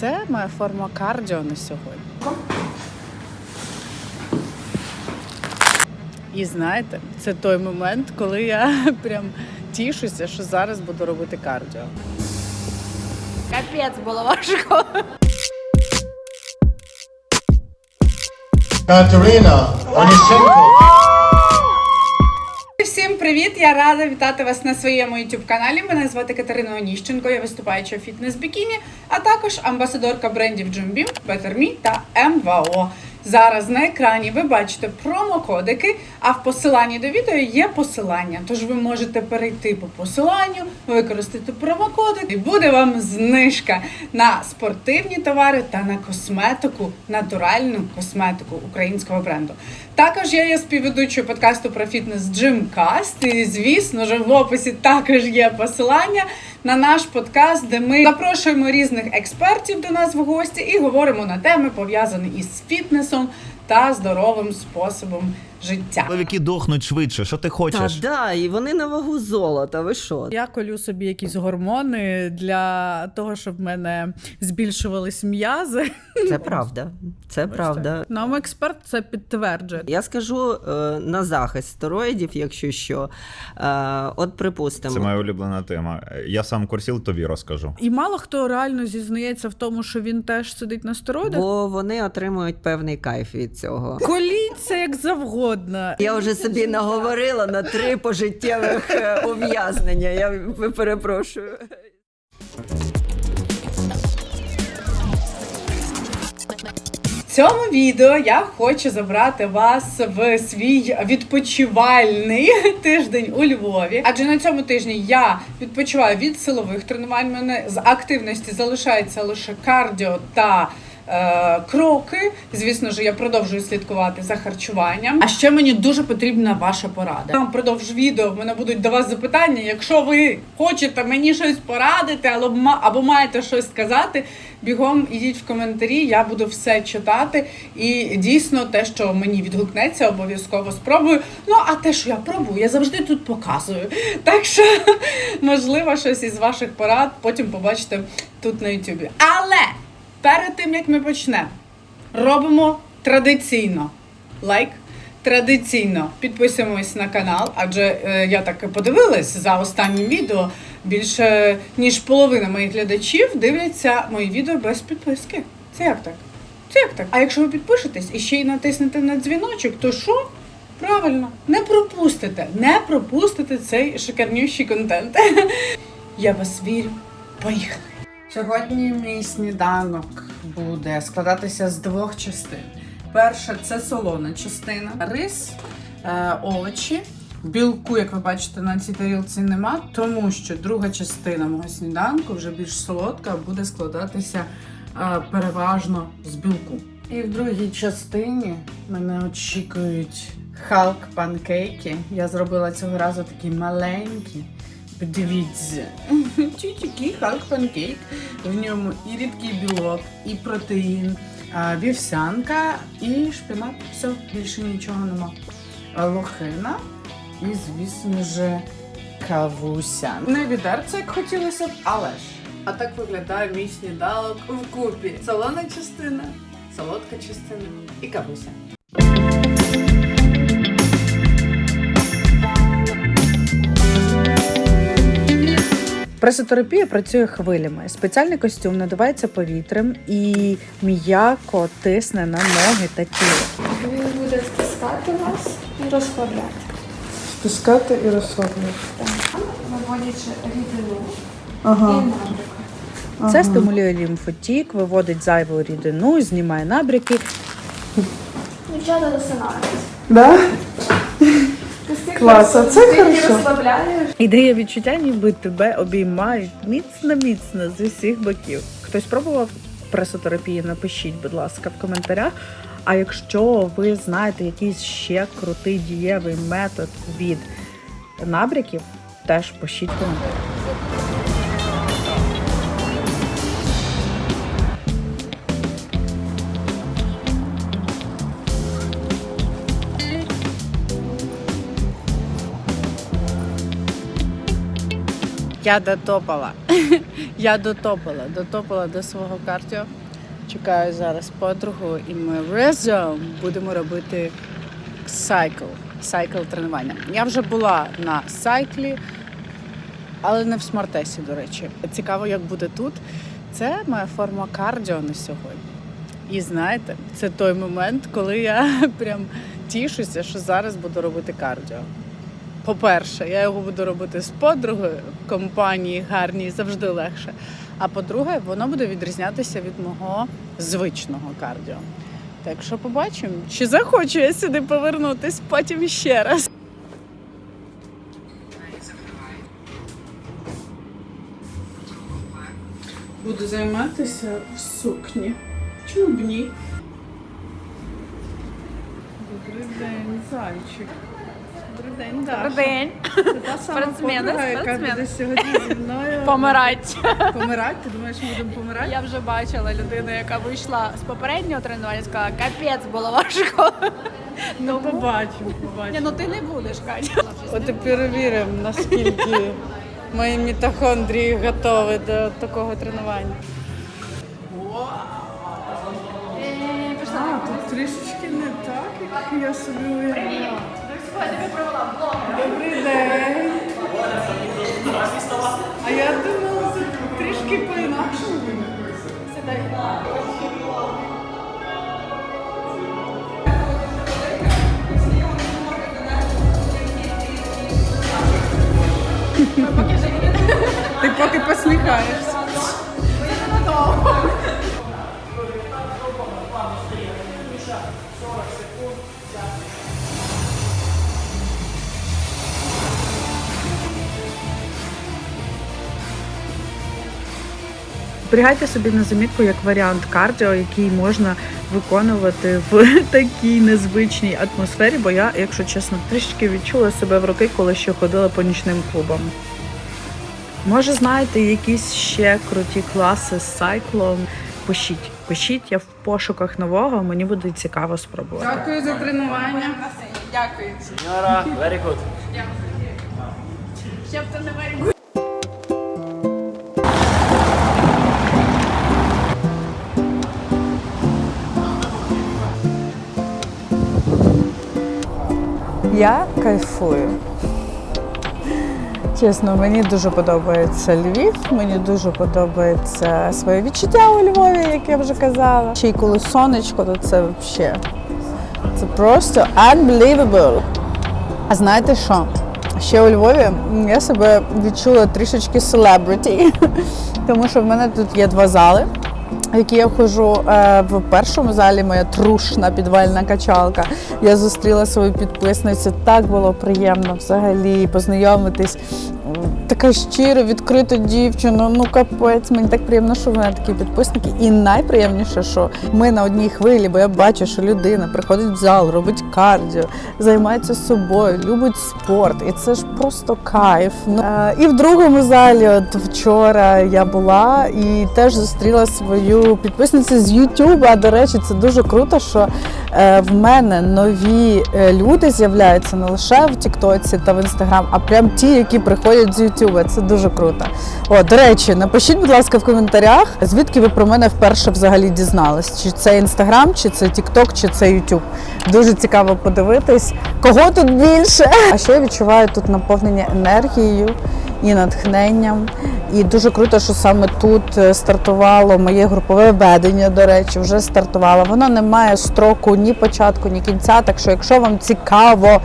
це моя форма кардіо на сьогодні. І знаєте, це той момент, коли я прям тішуся, що зараз буду робити кардіо. Капець було важко. Katerina Onyshchenko. Привіт! Я рада вітати вас на своєму youtube каналі. Мене звати Катерина Оніщенко, я виступаюча фітнес-бікіні, а також амбасадорка брендів Джумбім, Beam, Better Me та МВО. Зараз на екрані ви бачите промокодики, а в посиланні до відео є посилання. Тож ви можете перейти по посиланню, використати промокодик, і буде вам знижка на спортивні товари та на косметику, натуральну косметику українського бренду. Також я є співведучою подкасту про фітнес Gymcast, і звісно ж в описі також є посилання на наш подкаст, де ми запрошуємо різних експертів до нас в гості і говоримо на теми пов'язані із фітнесом та здоровим способом життя. Чоловіки дохнуть швидше. Що ти Та хочеш? да, і вони на вагу золота. Ви що? Я колю собі якісь гормони для того, щоб в мене збільшувались м'язи. Це правда. Це правда. Нам експерт це підтверджує. Я скажу е, на захист стероїдів, якщо що. Е, от припустимо. Це моя улюблена тема. Я сам курсіл тобі розкажу. І мало хто реально зізнається в тому, що він теж сидить на стероїдах. Бо вони отримують певний кайф від цього. Коліться як завгодно. Я вже собі наговорила на три пожиттєвих е, ув'язнення. Я перепрошую. В цьому відео я хочу забрати вас в свій відпочивальний тиждень у Львові. Адже на цьому тижні я відпочиваю від силових тренувань. У Мене з активності залишається лише кардіо та. Е, Кроки, звісно ж, я продовжую слідкувати за харчуванням. А ще мені дуже потрібна ваша порада. Там впродовж відео в мене будуть до вас запитання. Якщо ви хочете мені щось порадити, або маєте щось сказати, бігом ідіть в коментарі. Я буду все читати. І дійсно, те, що мені відгукнеться, обов'язково спробую. Ну а те, що я пробую, я завжди тут показую. Так що, можливо, щось із ваших порад потім побачите тут на Ютубі. Але перед тим як ми почнемо, робимо традиційно лайк. Традиційно підписуємось на канал, адже е, я так подивилась за останнім відео. Більше ніж половина моїх глядачів дивляться мої відео без підписки. Це як так? Це як так? А якщо ви підпишетесь і ще й натиснете на дзвіночок, то що? Правильно, не пропустите, не пропустите цей шикарнющий контент. Я вас вірю. Поїхали! Сьогодні мій сніданок буде складатися з двох частин. Перша це солона частина, рис, е, овочі. Білку, як ви бачите, на цій тарілці нема, тому що друга частина мого сніданку вже більш солодка, буде складатися е, переважно з білку. І в другій частині мене очікують халк панкейки. Я зробила цього разу такі маленькі. Подивіться, тільки халк панкейк. В ньому і рідкий білок, і протеїн, вівсянка і шпинат. Все, більше нічого нема. Лохина і, звісно ж, кавуся. Не відерце, як хотілося б, але ж. А так виглядає мій сніданок вкупі. Солона частина, солодка частина і кавуся. Пресотерапія працює хвилями. Спеціальний костюм надувається повітрям і м'яко тисне на ноги та тіло. Він буде стискати вас і розслабляти. Спускати і розслаблювати. Так, виводячи рідину і Ага. набряк. Це стимулює лімфотік, виводить зайву рідину, знімає набряки. Дівчата засинають. Да? Ти Клас, а це стільки хорошо. розслабляєш. Ідея відчуття, ніби тебе обіймають міцно-міцно з усіх боків. Хтось пробував пресотерапію? Напишіть, будь ласка, в коментарях. А якщо ви знаєте якийсь ще крутий дієвий метод від набряків, теж пишіть в Я дотопала. Я дотопала, дотопала до свого кардіо. Чекаю зараз подругу, і ми разом будемо робити сайкл. Сайкл тренування. Я вже була на сайклі, але не в смартесі, до речі. Цікаво, як буде тут. Це моя форма кардіо на сьогодні. І знаєте, це той момент, коли я прям тішуся, що зараз буду робити кардіо. По-перше, я його буду робити з подругою в компанії гарній завжди легше. А по-друге, воно буде відрізнятися від мого звичного кардіо. Так що побачимо, чи захочу я сюди повернутись потім ще раз. Буду займатися в сукні. Чому б ні? Добрий день, зайчик. Добрий день, Даша. День. Це та сама Спортсмени, подруга, яка спортсмени. буде сьогодні зі мною. Помирать. Помирати? Ти думаєш, ми будемо помирати? Я вже бачила людину, яка вийшла з попереднього тренування, і сказала, капець було важко. Ну, побачимо, Ні, побачимо. ну ти не будеш, Катя. От і перевіримо, наскільки мої мітохондрії готові до такого тренування. А, тут трішечки не так, як я собі уявляла. Добрий день. А я думала, тут трішки по-інакшому. Ти поки посміхаєшся. Зберігайте собі на замітку як варіант кардіо, який можна виконувати в такій незвичній атмосфері. Бо я, якщо чесно, трішки відчула себе в роки, коли ще ходила по нічним клубам. Може, знаєте якісь ще круті класи з сайклом? Пишіть, пишіть, я в пошуках нового, мені буде цікаво спробувати. Дякую за тренування. Дякую. Very good. Щоб ти не варі. Я кайфую. Чесно, мені дуже подобається Львів, мені дуже подобається своє відчуття у Львові, як я вже казала. Ще й коли сонечко, то це взагалі. Це просто unbelievable. А знаєте що? Ще у Львові я себе відчула трішечки celebrity, тому що в мене тут є два зали. Які я ходжу Е, в першому залі моя трушна підвальна качалка. Я зустріла свою підписницю. Так було приємно взагалі познайомитись. Така щира, відкрита дівчина. Ну капець, мені так приємно, що в мене такі підписники. І найприємніше, що ми на одній хвилі, бо я бачу, що людина приходить в зал, робить кардіо, займається собою, любить спорт. І це ж просто кайф. Ну, е, і в другому залі, от вчора я була і теж зустріла свою підписницю з Ютуба. До речі, це дуже круто, що е, в мене нові е, люди з'являються не лише в Тіктоці та в Інстаграм, а прям ті, які приходять з Ютуба. Це дуже круто. О, до речі, напишіть, будь ласка, в коментарях, звідки ви про мене вперше взагалі дізнались? Чи це Інстаграм, чи це Тікток, чи це Ютуб. Дуже цікаво подивитись, кого тут більше. А ще я відчуваю тут наповнення енергією і натхненням. І дуже круто, що саме тут е, стартувало моє групове ведення. До речі, вже стартувало. Воно не має строку ні початку, ні кінця. Так що, якщо вам цікаво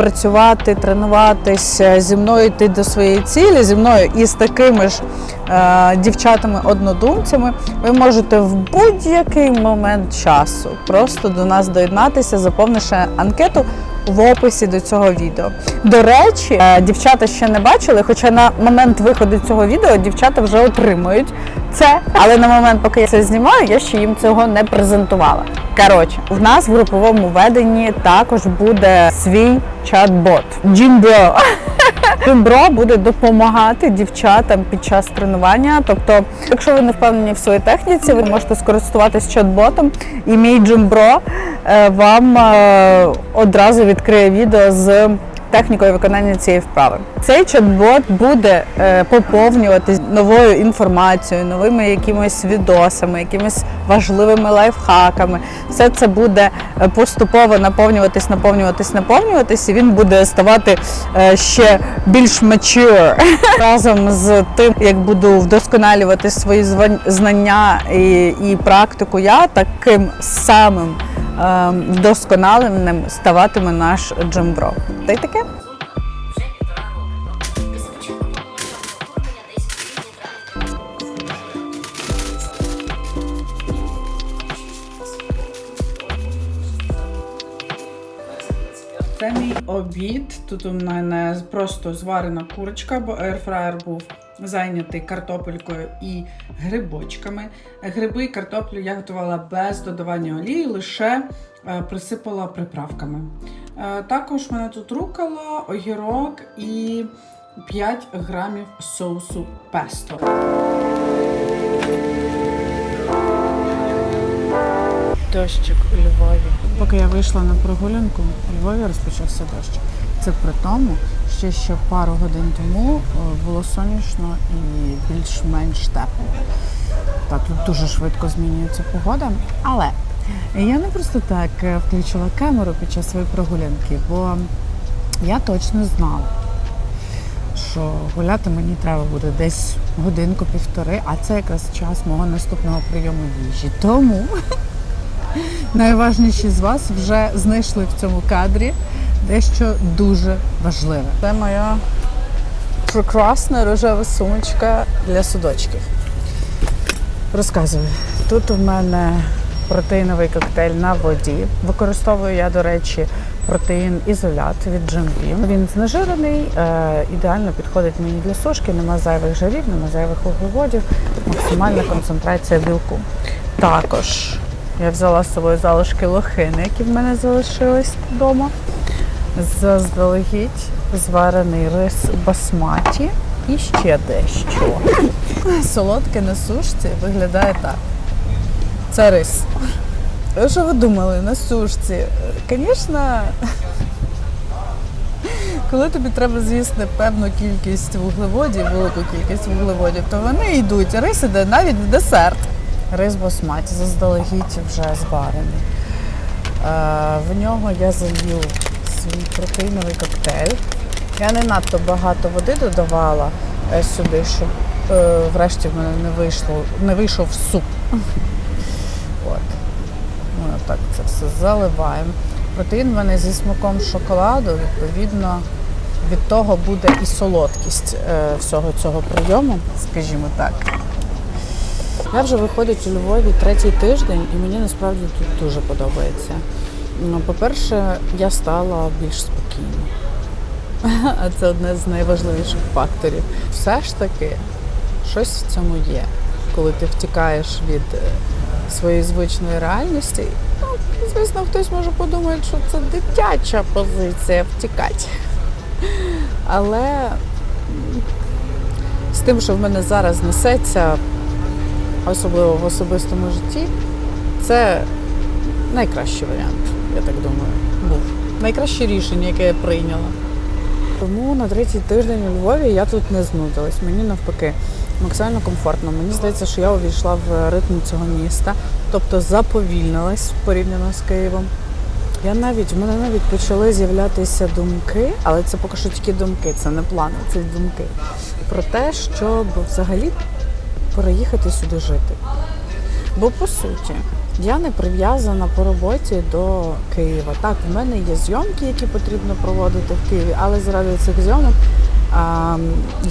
працювати, тренуватися. Зі мною йти до своєї цілі, зі мною і з такими ж е, дівчатами-однодумцями, ви можете в будь-який момент часу просто до нас доєднатися, заповнивши анкету в описі до цього відео. До речі, е, дівчата ще не бачили, хоча на момент виходу цього відео дівчата вже отримують це. Але на момент, поки я це знімаю, я ще їм цього не презентувала. Коротше, в нас в груповому веденні також буде свій чат-бот Джімбро. Джимбро буде допомагати дівчатам під час тренування. Тобто, якщо ви не впевнені в своїй техніці, ви можете скористуватись чат-ботом, і мій Джимбро е, вам е, одразу відкриє відео з технікою виконання цієї вправи. Цей чат-бот буде е, поповнюватись новою інформацією, новими якимись відосами, якимись важливими лайфхаками. Все це буде е, поступово наповнюватись, наповнюватись, наповнюватись, і він буде ставати е, ще більш mature. разом з тим, як буду вдосконалювати свої знання і, і практику. Я таким самим вдосконаленим ставатиме наш джембро. Та й таке. Це мій обід. Тут у мене просто зварена курочка, бо аерфраєр був зайнятий картопелькою і грибочками. Гриби і картоплю я готувала без додавання олії, лише е, присипала приправками. Е, Також в мене тут рукола, огірок і 5 грамів соусу песто. Дощик у Львові. Поки я вийшла на прогулянку, у Львові розпочався дощ. Це при тому, що ще пару годин тому е, було сонячно і більш-менш тепло. Так, тут дуже швидко змінюється погода. Але я не просто так е, включила камеру під час своєї прогулянки, бо я точно знала, що гуляти мені треба буде десь годинку-півтори, а це якраз час мого наступного прийому їжі. Тому найважніші з вас вже знайшли в цьому кадрі дещо дуже важливе. Це моя прекрасна рожева сумочка для судочків. Розказую. Тут у мене протеїновий коктейль на воді. Використовую я, до речі, протеїн ізолят від Джамбі. Він знежирений, е, ідеально підходить мені для сушки, нема зайвих жирів, нема зайвих вуглеводів, максимальна концентрація білку. Також я взяла з собою залишки лохини, які в мене залишились вдома. Заздалегідь зварений рис басматі і ще дещо. Солодке на сушці виглядає так. Це рис. Що ви думали на сушці? Звісно, коли тобі треба з'їсти певну кількість вуглеводів, велику кількість вуглеводів, то вони йдуть. Рис іде навіть в десерт. Рис басматі заздалегідь вже зварений. Е, В нього я залью свій протеїновий коктейль. Я не надто багато води додавала е, сюди, щоб е, врешті в мене не вийшло, не вийшов суп. От. Ми отак це все заливаємо. Протеїн в мене зі смаком шоколаду, відповідно, від того буде і солодкість е, всього цього прийому, скажімо так. Я вже виходить у Львові третій тиждень, і мені насправді тут дуже подобається. Ну, По-перше, я стала більш спокійна. А це одне з найважливіших факторів. Все ж таки, щось в цьому є. Коли ти втікаєш від е, своєї звичної реальності, ну, звісно, хтось може подумати, що це дитяча позиція втікати. Але з тим, що в мене зараз несеться, особливо в особистому житті, це найкращий варіант, я так думаю, був. Найкраще рішення, яке я прийняла. Тому на третій тиждень у Львові я тут не знудилась. Мені навпаки максимально комфортно. Мені здається, що я увійшла в ритм цього міста, тобто заповільнилась порівняно з Києвом. Я навіть в мене навіть почали з'являтися думки, але це поки що тільки думки, це не плани, це думки. Про те, щоб взагалі переїхати сюди жити. Бо по суті, я не прив'язана по роботі до Києва. Так, в мене є зйомки, які потрібно проводити в Києві, але заради цих зйомок а,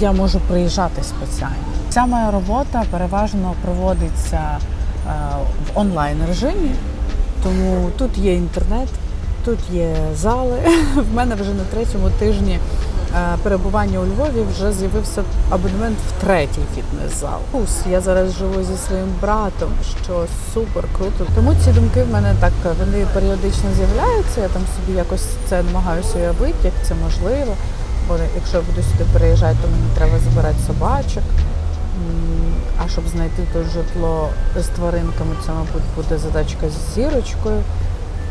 я можу приїжджати спеціально. Ця моя робота переважно проводиться а, в онлайн режимі, тому тут є інтернет, тут є зали. В мене вже на третьому тижні е, перебування у Львові вже з'явився абонемент в третій фітнес-зал. Плюс я зараз живу зі своїм братом, що супер круто. Тому ці думки в мене так вони періодично з'являються. Я там собі якось це намагаюся уявити, як це можливо. Бо якщо я буду сюди переїжджати, то мені треба забирати собачок. А щоб знайти тут житло з тваринками, це, мабуть, буде задачка з зірочкою.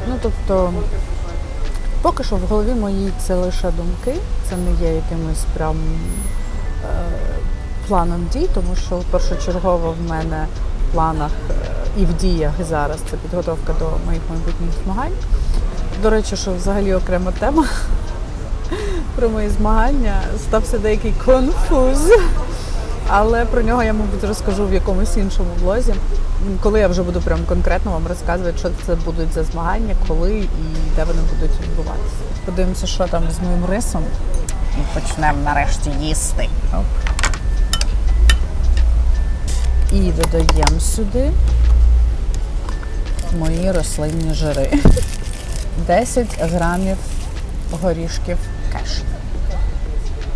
Ну тобто Поки що в голові моїй це лише думки, це не є якимось прям е, планом дій, тому що першочергово в мене в планах е, і в діях зараз це підготовка до моїх майбутніх змагань. До речі, що взагалі окрема тема про мої змагання стався деякий конфуз. Але про нього я, мабуть, розкажу в якомусь іншому влозі, коли я вже буду прям конкретно вам розказувати, що це будуть за змагання, коли і де вони будуть відбуватися. Подивимося, що там з моїм рисом. І почнемо нарешті їсти. І додаємо сюди мої рослинні жири. 10 грамів горішків кеш.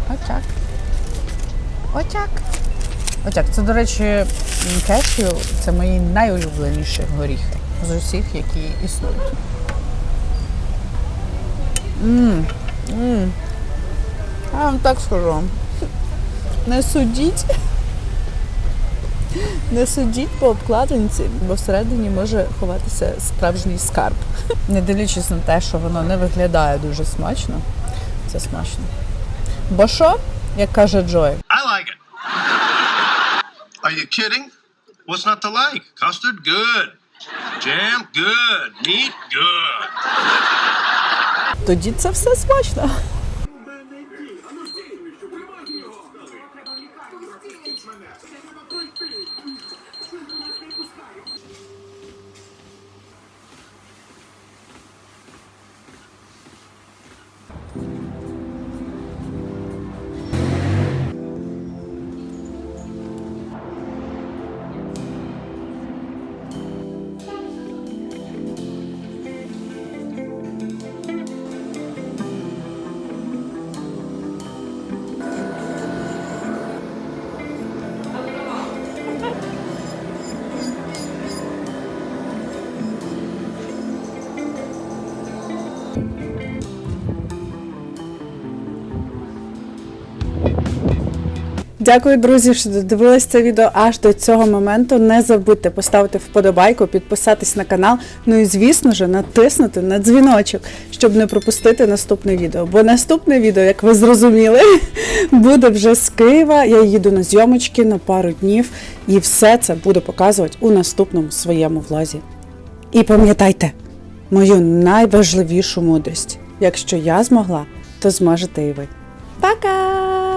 Отак. Отак. Отак. Це, до речі, кешю це мої найулюбленіші горіхи з усіх, які існують. Мм. Мм. Я вам так скажу. Не судіть. Не судіть по обкладинці, бо всередині може ховатися справжній скарб. Не дивлячись на те, що воно не виглядає дуже смачно. Це смачно. Бо що, як каже Джой, you kidding? What's not to like? Custard, good. Jam, good. Meat, good. тоді це все смачно. Дякую, друзі, що додивились це відео аж до цього моменту. Не забудьте поставити вподобайку, підписатись на канал. Ну і звісно ж, натиснути на дзвіночок, щоб не пропустити наступне відео. Бо наступне відео, як ви зрозуміли, буде вже з Києва. Я їду на зйомочки на пару днів, і все це буду показувати у наступному своєму влазі. І пам'ятайте мою найважливішу мудрість. Якщо я змогла, то зможете і ви. Пока!